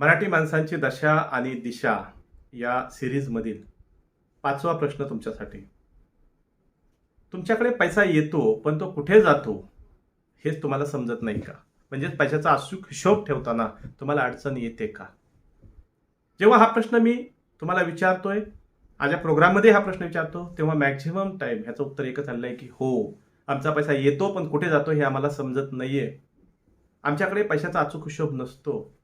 मराठी माणसांची दशा आणि दिशा या सिरीजमधील पाचवा प्रश्न तुमच्यासाठी. तुमच्याकडे पैसा येतो पण तो कुठे जातो हेच तुम्हाला समजत नाही का? म्हणजेच पैशाचा अचूक हिशोब ठेवताना तुम्हाला अडचण येते का? जेव्हा हा प्रश्न मी तुम्हाला विचारतोय आज या प्रोग्राममध्ये हा प्रश्न विचारतो तेव्हा मॅक्झिमम टाईम ह्याचं उत्तर एकच आलेलं आहे की हो आमचा पैसा येतो पण कुठे जातो हे आम्हाला समजत नाही आहे आमच्याकडे पैशाचा अचूक हिशोब नसतो.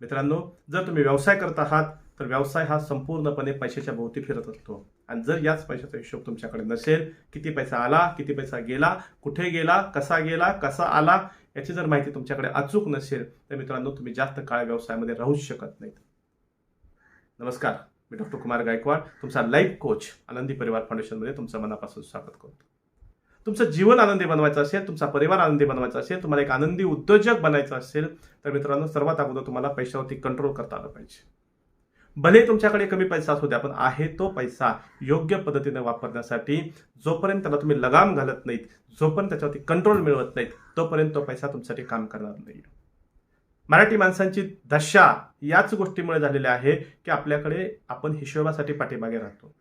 मित्रांनो जर तुम्ही व्यवसाय करत आहात तर व्यवसाय हा संपूर्णपणे पैशाच्या भोवती फिरत असतो. आणि जर याच पैशाचा हिशोब तुमच्याकडे नसेल किती पैसा आला किती पैसा गेला कुठे गेला कसा गेला कसा आला याची जर माहिती तुमच्याकडे अचूक नसेल तर मित्रांनो तुम्ही जास्त काळ व्यवसायामध्ये राहूच शकत नाहीत. नमस्कार मी डॉक्टर कुमार गायकवाड तुमचा लाईफ कोच आनंदी परिवार फाउंडेशनमध्ये तुमचं मनापासून स्वागत करतो. तुमचं जीवन आनंदी बनवायचं असेल तुमचा परिवार आनंदी बनवायचा असेल तुम्हाला एक आनंदी उद्योजक बनायचं असेल तर मित्रांनो सर्वात अगोदर तुम्हाला पैशावरती कंट्रोल करता आलं पाहिजे. भले तुमच्याकडे कमी पैसा असू द्या पण आहे तो पैसा योग्य पद्धतीने वापरण्यासाठी जोपर्यंत त्याला तुम्ही लगाम घालत नाहीत जोपर्यंत त्याच्यावरती कंट्रोल मिळवत नाहीत तोपर्यंत तो पैसा तुमच्यासाठी काम करणार नाही मराठी माणसांची दशा याच गोष्टीमुळे झालेली आहे की आपल्याकडे आपण हिशोबासाठी पाठीमागे राहतो.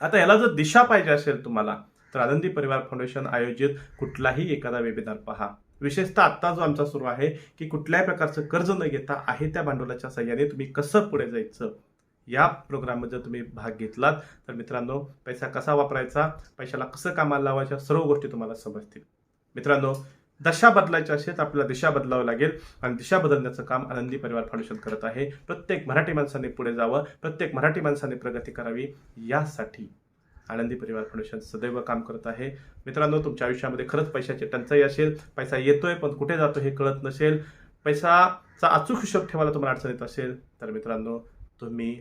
आता याला जर दिशा पाहिजे असेल तुम्हाला तर आनंदी परिवार फाउंडेशन आयोजित कुठलाही एखादा वेबिनार पहा. विशेषतः आत्ता जो आमचा सुरू आहे की कुठल्याही प्रकारचं कर्ज न घेता आहे त्या भांडवलाच्या सहाय्याने तुम्ही कसं पुढे जायचं? या प्रोग्राममध्ये जर तुम्ही भाग घेतलात. तर मित्रांनो पैसा कसा वापरायचा? पैशाला कसं कामाला लावायच्या सर्व गोष्टी तुम्हाला समजतील. मित्रांनो दशा बदलायच्या असेल तर आपल्याला दिशा बदलावं लागेल आणि दिशा बदलण्याचं काम आनंदी परिवार फाउंडेशन करत आहे. प्रत्येक मराठी माणसाने पुढे जावं प्रत्येक मराठी माणसाने प्रगती करावी यासाठी. आनंदी परिवार फाउंडेशन सदैव काम करत आहे. मित्रांनो तुमच्या आयुष्यामध्ये खरंच पैशाची टंचाई असेल पैसा येतोय पण कुठे जातो हे कळत नसेल. पैसाचा अचूक हिशोब ठेवायला तुम्हाला अडचण येत असेल तर मित्रांनो तुम्ही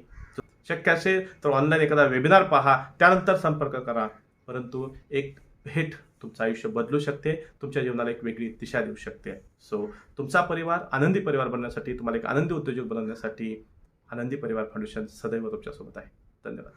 शक्य असेल तर ऑनलाईन एखादा वेबिनार पहा त्यानंतर संपर्क करा. परंतु एक भेट तुमचं आयुष्य बदलू शकते तुमच्या जीवनाला एक वेगळी दिशा देऊ शकते. सो तुमचा परिवार आनंदी परिवार बनण्यासाठी तुम्हाला एक आनंदी उद्योजक बनवण्यासाठी आनंदी परिवार फाउंडेशन सदैव तुमच्यासोबत आहे. धन्यवाद.